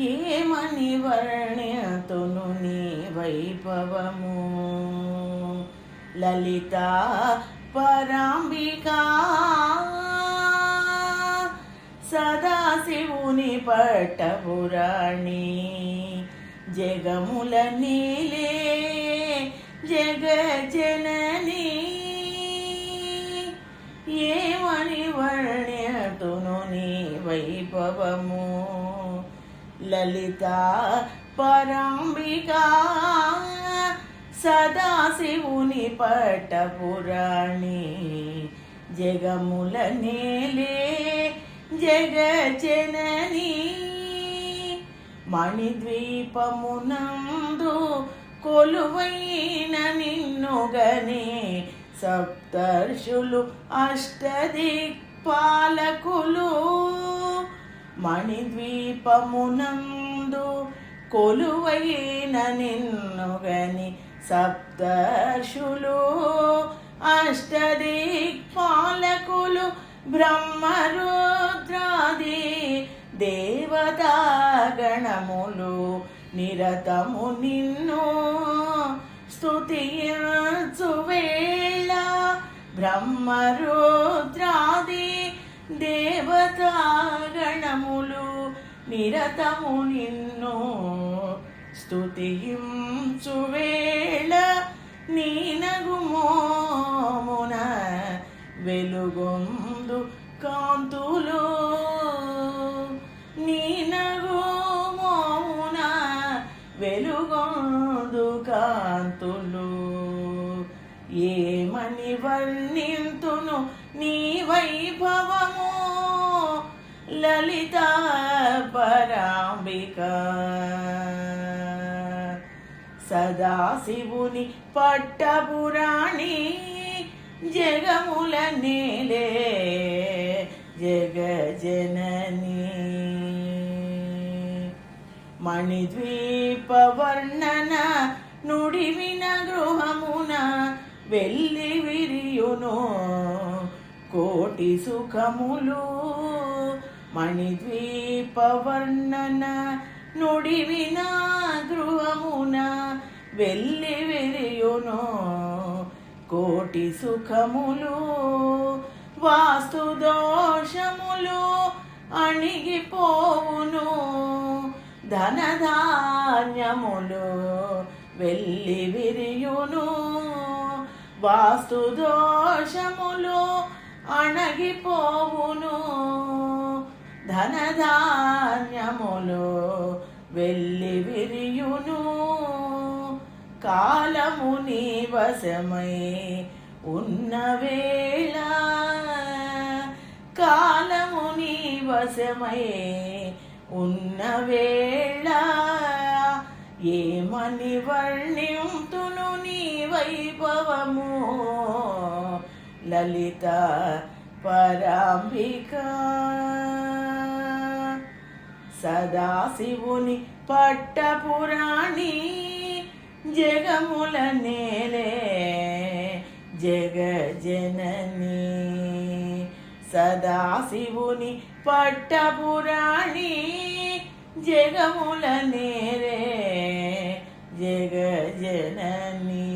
ఏమని వర్ణ్యతును నీ వైభవము? లలిత పరాంబికా సదాశివుని పట్టపురాణి. జగముల నీలే జగజనని ఏమని వర్ణ్యతును నీ వైభవము? లలిత పరాంబికా సదాశివుని పట్టపురాణి జగముల నేలే జగజనని మణిద్వీపమునందు కొలువైన నిన్నుగనే సప్తర్షులు అష్టదిక్పాలకులు మణిద్వీపమునందు కొలువైన నిన్నుగని సప్తర్షులు అష్టదిక్పాలకులు బ్రహ్మరుద్రాది దేవతాగణములు నిరతము నిన్ను స్తుతియచువేళ బ్రహ్మరుద్రాది దేవ నిరతము నిన్ను స్తుతించు వేళ నీ వెలుగొందు కాంతులు. నీనగుమోమున వెలుగొందు కాంతులు. ఏమని వర్ణింతును నీ వైభవము? లలితా పరాంబిక సదాశివుని పట్టపురాణి జగముల నేలే జగజనని. మణిద్వీప వర్ణన నుడివిన గృహమున వెళ్ళి విరియును కోటి సుఖములు మణిద్వీపవర్ణన నుడివిన గృహమున వెళ్ళి విరియును కోటి సుఖములు వాస్తు దోషములు అణిగిపోవును. ధనధాన్యములు వెళ్ళి విరియును వాస్తు దోషములు అణగిపోవును. ధనధాన్యములు వెళ్ళి విరియును. కాలము నీ వశమై ఉన్న వేళ కాలము నీ వశమై ఉన్న వేళ ఏమని వర్ణింతును నీ వైభవము? లలిత పరాంబికా సదాశివుని పట్టపురాణి జగముల నేలే జగజనని సదాశివుని పట్టపురాణి జగముల నేలే జగజనని